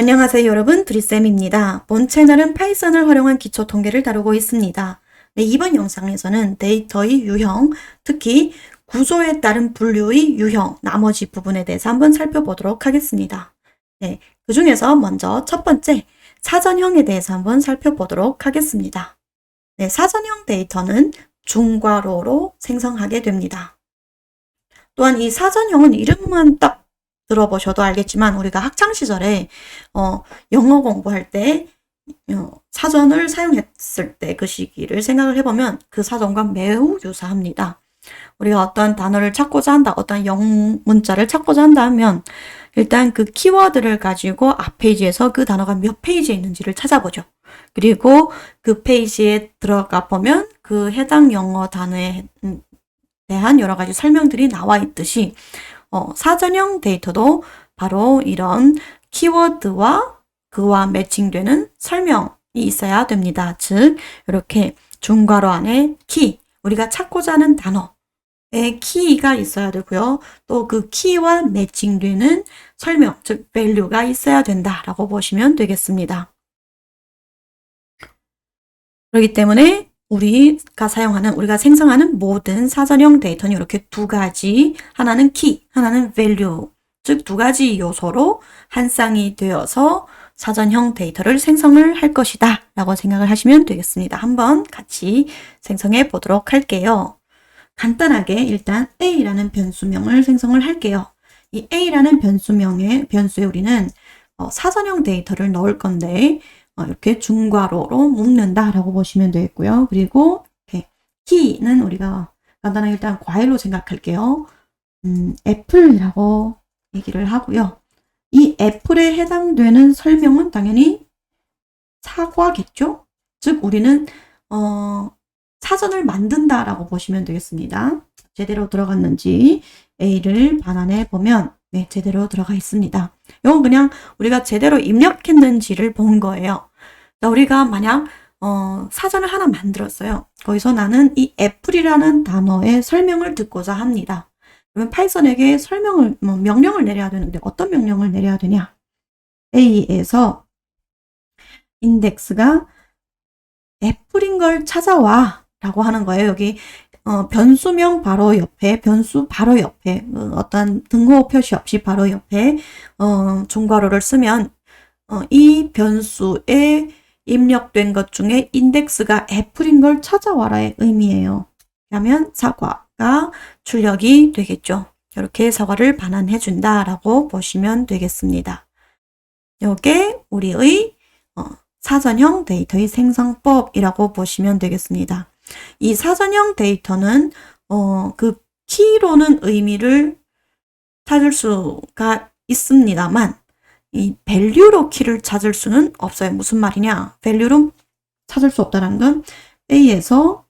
안녕하세요 여러분 드리쌤입니다. 본 채널은 파이썬을 활용한 기초 통계를 다루고 있습니다. 네, 이번 영상에서는 데이터의 유형, 특히 구조에 따른 분류의 유형, 나머지 부분에 대해서 한번 살펴보도록 하겠습니다. 네, 그 중에서 먼저 첫 번째 사전형에 대해서 한번 살펴보도록 하겠습니다. 네, 사전형 데이터는 중괄호로 생성하게 됩니다. 또한 이 사전형은 이름만 딱 들어보셔도 알겠지만 우리가 학창 시절에 어, 영어 공부할 때 어, 사전을 사용했을 때 그 시기를 생각을 해보면 그 사전과 매우 유사합니다. 우리가 어떤 단어를 찾고자 한다, 어떤 영 문자를 찾고자 한다 하면 일단 그 키워드를 가지고 앞 페이지에서 그 단어가 몇 페이지에 있는지를 찾아보죠. 그리고 그 페이지에 들어가 보면 그 해당 영어 단어에 음, 대한 여러 가지 설명들이 나와 있듯이 어, 사전형 데이터도 바로 이런 키워드와 그와 매칭되는 설명이 있어야 됩니다. 즉, 이렇게 중괄호 안에 키, 우리가 찾고자 하는 단어의 키가 있어야 되고요. 또 그 키와 매칭되는 설명, 즉, value가 있어야 된다라고 보시면 되겠습니다. 그렇기 때문에 우리가 사용하는, 우리가 생성하는 모든 사전형 데이터는 이렇게 두 가지, 하나는 키, 하나는 value, 즉 두 가지 요소로 한 쌍이 되어서 사전형 데이터를 생성을 할 것이다 라고 생각을 하시면 되겠습니다. 한번 같이 생성해 보도록 할게요. 간단하게 일단 A라는 변수명을 생성을 할게요. 이 A라는 변수명의 변수에 우리는 어, 사전형 데이터를 넣을 건데 어, 이렇게 중괄호로 묶는다라고 보시면 되겠고요. 그리고 이렇게 키는 우리가 간단하게 일단 과일로 생각할게요. 음, 애플이라고 얘기를 하고요. 이 애플에 해당되는 설명은 당연히 사과겠죠? 즉 우리는 어, 사전을 만든다라고 보시면 되겠습니다. 제대로 들어갔는지 A를 반환해 보면 네, 제대로 들어가 있습니다. 이건 그냥 우리가 제대로 입력했는지를 본 거예요. 자, 우리가 만약 어, 사전을 하나 만들었어요. 거기서 나는 이 애플이라는 단어의 설명을 듣고자 합니다. 그러면 파이썬에게 설명을, 뭐 명령을 내려야 되는데 어떤 명령을 내려야 되냐? A에서 인덱스가 애플인 걸 찾아와 라고 하는 거예요. 여기 어, 변수명 바로 옆에 변수 바로 옆에 어, 어떤 등호 표시 없이 바로 옆에 어, 중괄호를 쓰면 어, 이 변수에 입력된 것 중에 인덱스가 애플인 걸 찾아와라의 의미예요. 그러면 사과가 출력이 되겠죠. 이렇게 사과를 반환해 준다라고 보시면 되겠습니다. 이게 우리의 어, 사전형 데이터의 생성법이라고 보시면 되겠습니다. 이 사전형 데이터는 어, 그 키로는 의미를 찾을 수가 있습니다만 이 밸류로 키를 찾을 수는 없어요. 무슨 말이냐? 밸류로 찾을 수 없다는 건 A에서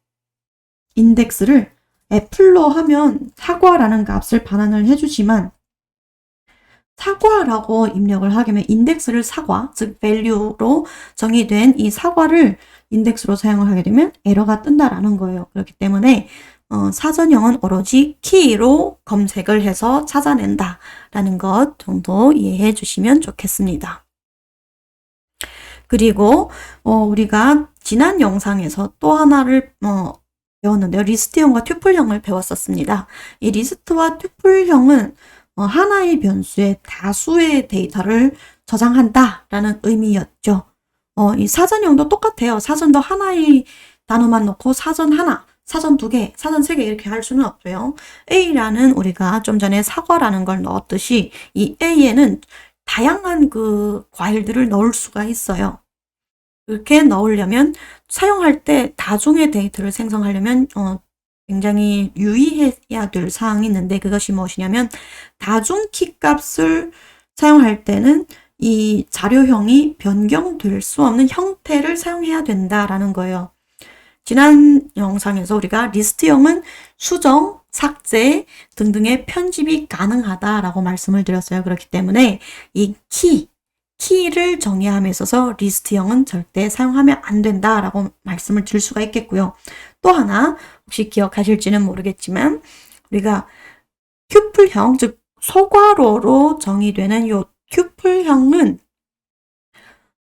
인덱스를 애플로 하면 사과라는 값을 반환을 해주지만 사과라고 입력을 하게 되면 인덱스를 사과, 즉 value로 정의된 이 사과를 인덱스로 사용을 하게 되면 에러가 뜬다라는 거예요. 그렇기 때문에 어, 사전형은 오로지 키로 검색을 해서 찾아낸다라는 것 정도 이해해 주시면 좋겠습니다. 그리고 어, 우리가 지난 영상에서 또 하나를 어, 배웠는데요. 리스트형과 튜플형을 배웠었습니다. 이 리스트와 튜플형은 어, 하나의 변수에 다수의 데이터를 저장한다라는 의미였죠. 어, 이 사전형도 똑같아요. 사전도 하나의 단어만 넣고 사전 하나, 사전 두 개, 사전 세 개 이렇게 할 수는 없고요. A라는 우리가 좀 전에 사과라는 걸 넣었듯이 이 A에는 다양한 그 과일들을 넣을 수가 있어요. 그렇게 넣으려면 사용할 때 다중의 데이터를 생성하려면 어, 굉장히 유의해야 될 사항이 있는데 그것이 무엇이냐면 다중 키 값을 사용할 때는 이 자료형이 변경될 수 없는 형태를 사용해야 된다라는 거예요. 지난 영상에서 우리가 리스트형은 수정, 삭제 등등의 편집이 가능하다라고 말씀을 드렸어요. 그렇기 때문에 이 키, 키를 정의함에 있어서 리스트형은 절대 사용하면 안 된다라고 말씀을 드릴 수가 있겠고요. 또 하나 혹시 기억하실지는 모르겠지만 우리가 큐플형 즉 소괄호로 정의되는 요 큐플형은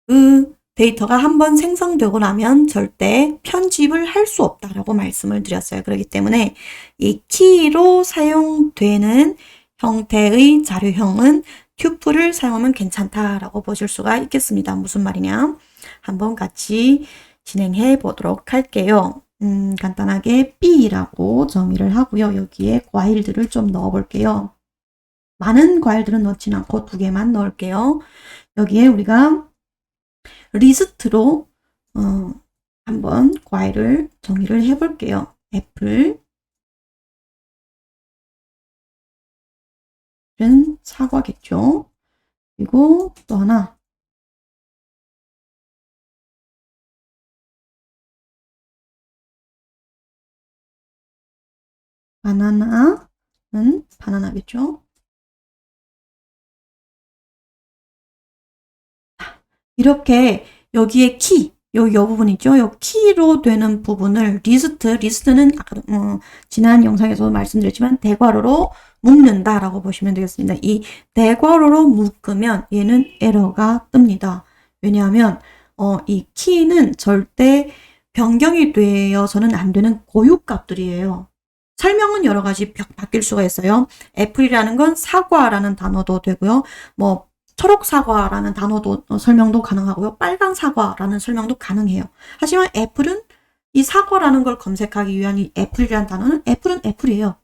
그 데이터가 한번 생성되고 나면 절대 편집을 할 수 없다라고 말씀을 드렸어요. 그렇기 때문에 이 키로 사용되는 형태의 자료형은 튜플을 사용하면 괜찮다라고 보실 수가 있겠습니다. 무슨 말이냐? 한번 같이 진행해 보도록 할게요. 음, 간단하게 B라고 정의를 하고요. 여기에 과일들을 좀 넣어 볼게요. 많은 과일들은 넣진 않고 두 개만 넣을게요. 여기에 우리가 리스트로 어, 한번 과일을 정의를 해 볼게요. 애플, 은 사과겠죠. 그리고 또 하나 바나나는 바나나겠죠. 이렇게 여기에 키, 요, 요 부분이죠. 요 키로 되는 부분을 리스트, 리스트는 아까 어, 지난 영상에서 말씀드렸지만 대괄호로 묶는다라고 보시면 되겠습니다. 이 대괄호로 묶으면 얘는 에러가 뜹니다. 왜냐하면 어, 이 키는 절대 변경이 되어서는 안 되는 고유값들이에요. 설명은 여러 가지 바뀔 수가 있어요. 애플이라는 건 사과라는 단어도 되고요. 뭐 초록 사과라는 단어도 어, 설명도 가능하고요. 빨강 사과라는 설명도 가능해요. 하지만 애플은 이 사과라는 걸 검색하기 위한 이 애플이라는 단어는 애플은 애플이에요.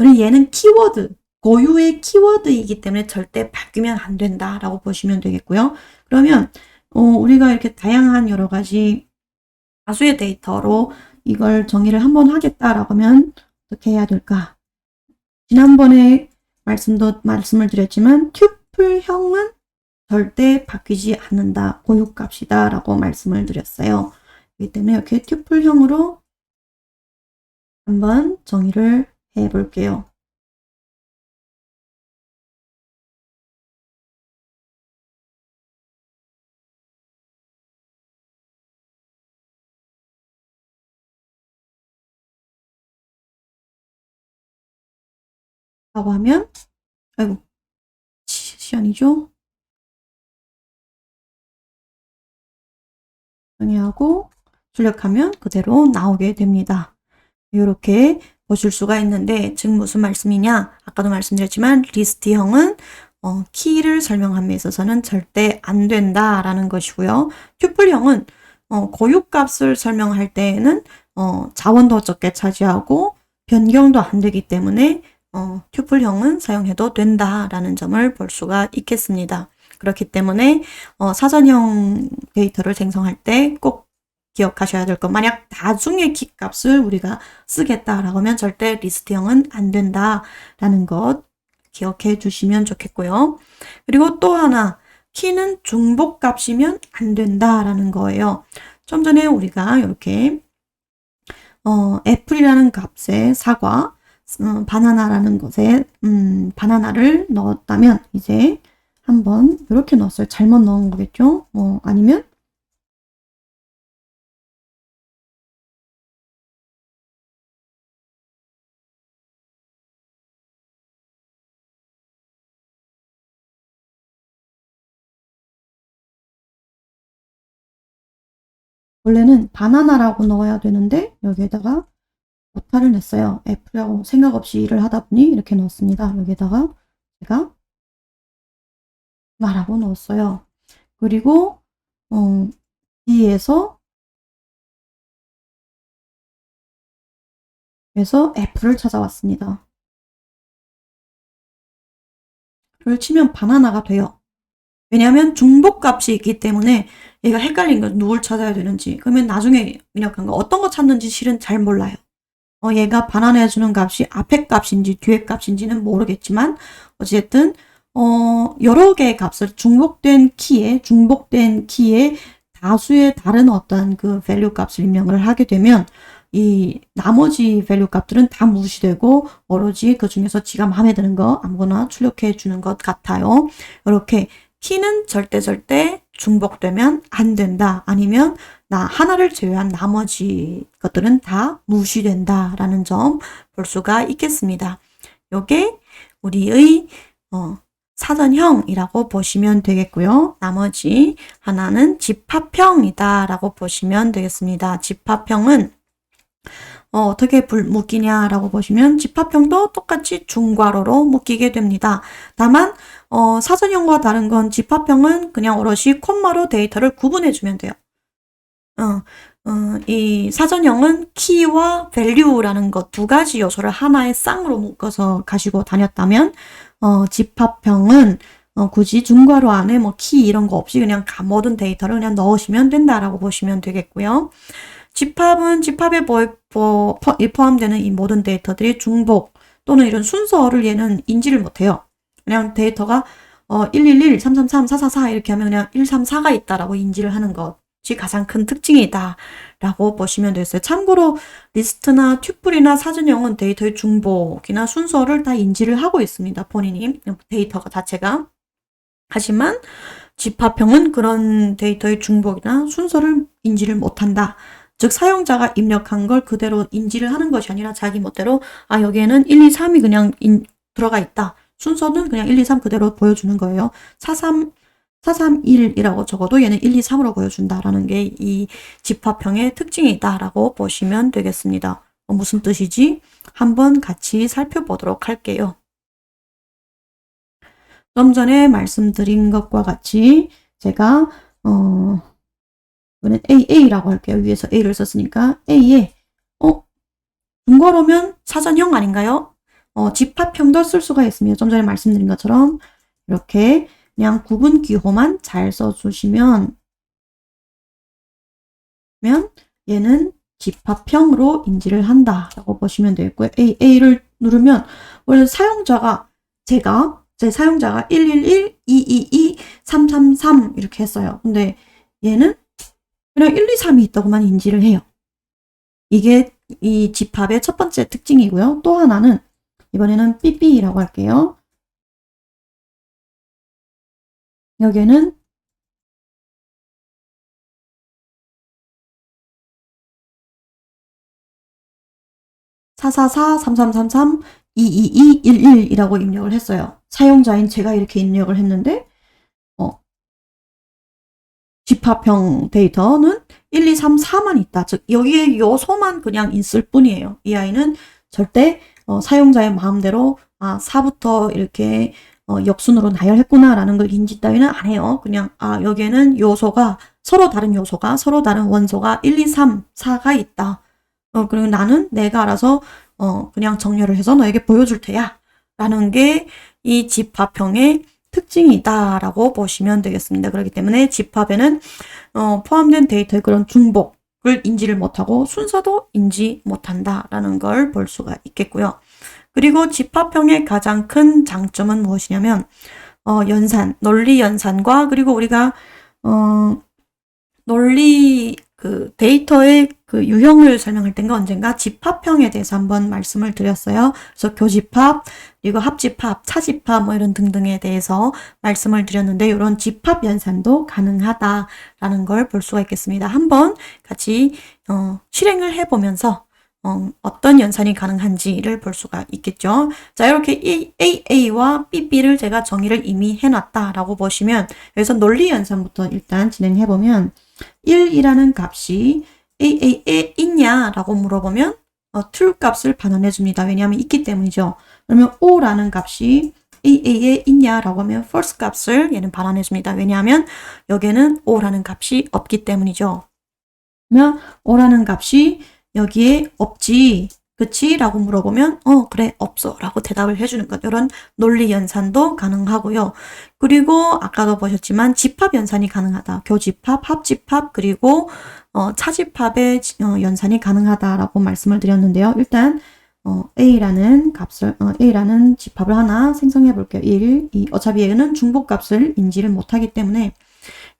얘는 키워드, 고유의 키워드이기 때문에 절대 바뀌면 안 된다라고 보시면 되겠고요. 그러면 어, 우리가 이렇게 다양한 여러 가지 다수의 데이터로 이걸 정의를 한번 하겠다라고 하면 어떻게 해야 될까? 지난번에 말씀도 말씀을 드렸지만 튜플형은 절대 바뀌지 않는다. 고유값이다 라고 말씀을 드렸어요. 그렇기 때문에 이렇게 튜플형으로 한번 정의를 해 볼게요. 라고 하면 아이고 시, 아니죠 정의하고 출력하면 그대로 나오게 됩니다. 이렇게 보실 수가 있는데 지금 무슨 말씀이냐 아까도 말씀드렸지만 리스트형은 어, 키를 설명함에 있어서는 절대 안 된다라는 것이고요. 튜플형은 어, 고유값을 설명할 때에는 어, 자원도 적게 차지하고 변경도 안 되기 때문에 어, 튜플형은 사용해도 된다라는 점을 볼 수가 있겠습니다. 그렇기 때문에 어, 사전형 데이터를 생성할 때 꼭 기억하셔야 될 것. 만약 나중에 키 값을 우리가 쓰겠다라고 하면 절대 리스트형은 안 된다라는 것 기억해 주시면 좋겠고요. 그리고 또 하나 키는 중복 값이면 안 된다라는 거예요. 좀 전에 우리가 이렇게 어, 애플이라는 값에 사과 어, 바나나라는 것에 음, 바나나를 넣었다면 이제 한번 이렇게 넣었어요. 잘못 넣은 거겠죠? 어, 아니면 원래는 바나나라고 넣어야 되는데 여기에다가 오타를 냈어요. F라고 생각 없이 일을 하다 보니 이렇게 넣었습니다. 여기다가 제가 말하고 넣었어요. 그리고 어, D에서 그래서 F를 찾아왔습니다. 를 치면 바나나가 돼요. 왜냐하면 중복값이 있기 때문에 얘가 헷갈린 거 누굴 찾아야 되는지 그러면 나중에 입력한 거 어떤 거 찾는지 실은 잘 몰라요. 어, 얘가 반환해주는 값이 앞에 값인지 뒤에 값인지는 모르겠지만 어쨌든 어, 여러 개의 값을 중복된 키에 중복된 키에 다수의 다른 어떤 그 value 값을 입력을 하게 되면 이 나머지 value 값들은 다 무시되고 오로지 그 중에서 지가 마음에 드는 거 아무거나 출력해 주는 것 같아요. 이렇게 키는 절대 절대 중복되면 안 된다. 아니면 나 하나를 제외한 나머지 것들은 다 무시된다라는 점 볼 수가 있겠습니다. 요게 우리의 어, 사전형이라고 보시면 되겠고요. 나머지 하나는 집합형이다라고 보시면 되겠습니다. 집합형은 어, 어떻게 불, 묶이냐라고 보시면 집합형도 똑같이 중괄호로 묶이게 됩니다. 다만 어, 사전형과 다른 건 집합형은 그냥 오롯이 콤마로 데이터를 구분해주면 돼요. 어, 어, 이 사전형은 키와 value라는 것 두 가지 요소를 하나의 쌍으로 묶어서 가지고 다녔다면 어, 집합형은 어, 굳이 중괄호 안에 뭐 키 이런 거 없이 그냥 가- 모든 데이터를 그냥 넣으시면 된다라고 보시면 되겠고요. 집합은 집합에 포함되는 이 모든 데이터들이 중복 또는 이런 순서를 얘는 인지를 못해요. 그냥 데이터가 어, 111, 333, 444 이렇게 하면 그냥 134가 있다라고 인지를 하는 것이 가장 큰 특징이다. 라고 보시면 되겠어요. 참고로 리스트나 튜플이나 사전형은 데이터의 중복이나 순서를 다 인지를 하고 있습니다. 본인이 데이터가 자체가. 하지만 집합형은 그런 데이터의 중복이나 순서를 인지를 못한다. 즉 사용자가 입력한 걸 그대로 인지를 하는 것이 아니라 자기 멋대로 아 여기에는 1, 2, 3이 그냥 인- 들어가 있다. 순서는 그냥 1, 2, 3 그대로 보여주는 거예요. 43 431이라고 적어도 얘는 1, 2, 3으로 보여준다라는 게 이 집합형의 특징이다라고 보시면 되겠습니다. 어, 무슨 뜻이지? 한번 같이 살펴보도록 할게요. 좀 전에 말씀드린 것과 같이 제가 어 이거는 AA라고 할게요. 위에서 A를 썼으니까 A에 어 중괄호면 사전형 아닌가요? 어 집합형도 쓸 수가 있습니다. 좀 전에 말씀드린 것처럼 이렇게 그냥 구분 기호만 잘 써주시면 면 얘는 집합형으로 인지를 한다라고 보시면 되겠고요. A, A를 누르면 원래 사용자가 제가 제 사용자가 111, 222, 333 이렇게 했어요. 근데 얘는 그냥 1, 2, 3이 있다고만 인지를 해요. 이게 이 집합의 첫 번째 특징이고요. 또 하나는 이번에는 삐삐라고 할게요. 여기에는 (444) (3333) (222) (11) 이라고 입력을 했어요. 사용자인 제가 이렇게 입력을 했는데 어, 집합형 데이터는 1, 2, 3, 4만 있다. 즉 여기에 요소만 그냥 있을 뿐이에요. 이 아이는 절대 어, 사용자의 마음대로 아 4부터 이렇게 어, 역순으로 나열했구나라는 걸 인지 따위는 안 해요. 그냥 아 여기에는 요소가 서로 다른 요소가 서로 다른 원소가 1, 2, 3, 4가 있다. 어, 그리고 나는 내가 알아서 어, 그냥 정렬을 해서 너에게 보여줄 테야. 라는 게 이 집합형의 특징이다라고 보시면 되겠습니다. 그렇기 때문에 집합에는 어, 포함된 데이터의 그런 중복을 인지를 못하고 순서도 인지 못한다라는 걸 볼 수가 있겠고요. 그리고 집합형의 가장 큰 장점은 무엇이냐면 어, 연산, 논리 연산과 그리고 우리가 어, 논리 그 데이터의 그 유형을 설명할 때인가 언젠가 집합형에 대해서 한번 말씀을 드렸어요. 그래서 교집합, 그리고 합집합, 차집합 뭐 이런 등등에 대해서 말씀을 드렸는데 이런 집합 연산도 가능하다라는 걸 볼 수가 있겠습니다. 한번 같이 어, 실행을 해보면서 어, 어떤 연산이 가능한지를 볼 수가 있겠죠. 자, 이렇게 AA와 BB를 제가 정의를 이미 해놨다라고 보시면 여기서 논리 연산부터 일단 진행해보면 1이라는 값이 AA에 있냐라고 물어보면 어, true 값을 반환해 줍니다. 왜냐하면 있기 때문이죠. 그러면 5라는 값이 AA에 있냐라고 하면 false 값을 얘는 반환해 줍니다. 왜냐하면 여기에는 5라는 값이 없기 때문이죠. 그러면 5라는 값이 여기에 없지. 그치? 라고 물어보면 어 그래 없어 라고 대답을 해주는 것 이런 논리 연산도 가능하고요. 그리고 아까도 보셨지만 집합 연산이 가능하다. 교집합, 합집합 그리고 어, 차집합의 어, 연산이 가능하다라고 말씀을 드렸는데요. 일단 어, A라는 값을 어, A라는 집합을 하나 생성해 볼게요. 1, 2 어차피 얘는 중복 값을 인지를 못하기 때문에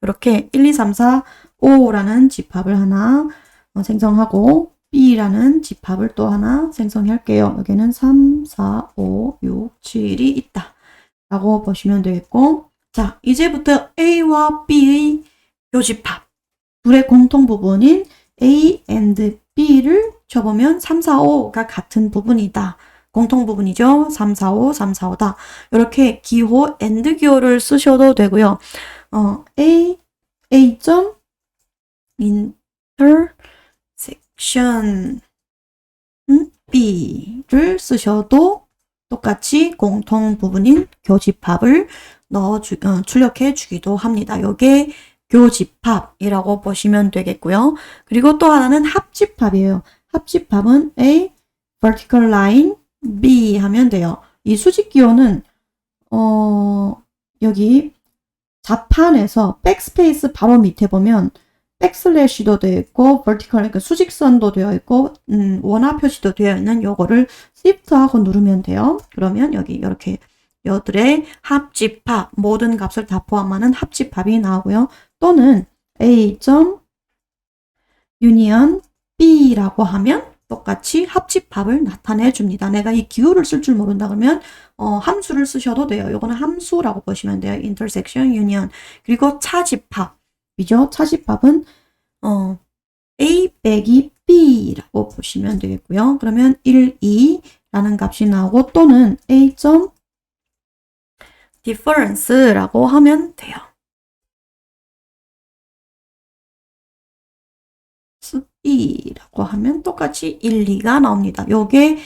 이렇게 1, 2, 3, 4, 5라는 집합을 하나 어, 생성하고 B라는 집합을 또 하나 생성할게요. 여기는 3, 4, 5, 6, 7이 있다. 라고 보시면 되겠고 자 이제부터 A와 B의 교집합 둘의 공통 부분인 A and B를 쳐보면 3, 4, 5가 같은 부분이다. 공통 부분이죠. 3, 4, 5, 3, 4, 5다. 이렇게 기호, and 기호를 쓰셔도 되고요. 어, A, A 점, intersection, 음, B를 쓰셔도 똑같이 공통 부분인 교집합을 넣어 주, 어, 출력해 주기도 합니다. 요게 교집합이라고 보시면 되겠고요. 그리고 또 하나는 합집합이에요. 합집합은 A, vertical line, B 하면 돼요. 이 수직 기호는 어, 여기 자판에서 백스페이스 바로 밑에 보면 백슬래시도 되어 있고 vertical 그러니까 수직선도 되어 있고 음, 원화 표시도 되어 있는 요거를 shift하고 누르면 돼요. 그러면 여기 이렇게 여들의 합집합 모든 값을 다 포함하는 합집합이 나오고요. 또는 A 점 유니언 B라고 하면 똑같이 합집합을 나타내 줍니다. 내가 이 기호를 쓸 줄 모른다 그러면 어, 함수를 쓰셔도 돼요. 요거는 함수라고 보시면 돼요. intersection, union. 그리고 차집합 이죠. 차집합은 어, A 빼기 B라고 보시면 되겠고요. 그러면 1, 2라는 값이 나오고 또는 A 점 difference라고 하면 돼요. B라고 하면 똑같이 1, 2가 나옵니다. 요게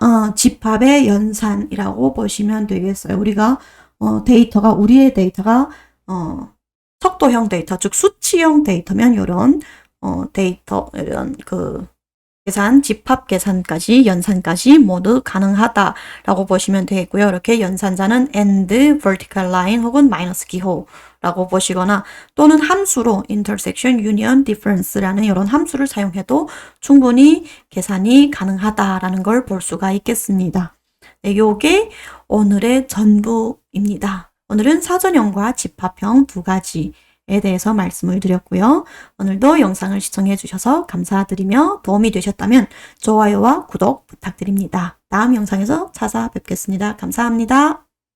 어, 집합의 연산이라고 보시면 되겠어요. 우리가 어, 데이터가 우리의 데이터가 어, 속도형 데이터, 즉 수치형 데이터면 이런 어, 데이터 이런 그 계산, 집합 계산까지 연산까지 모두 가능하다라고 보시면 되겠고요. 이렇게 연산자는 and, vertical line 혹은 마이너스 기호라고 보시거나 또는 함수로 intersection, union, difference라는 이런 함수를 사용해도 충분히 계산이 가능하다라는 걸 볼 수가 있겠습니다. 네, 요게 오늘의 전부입니다. 오늘은 사전형과 집합형 두 가지 에 대해서 말씀을 드렸고요. 오늘도 영상을 시청해 주셔서 감사드리며 도움이 되셨다면 좋아요와 구독 부탁드립니다. 다음 영상에서 찾아뵙겠습니다. 감사합니다.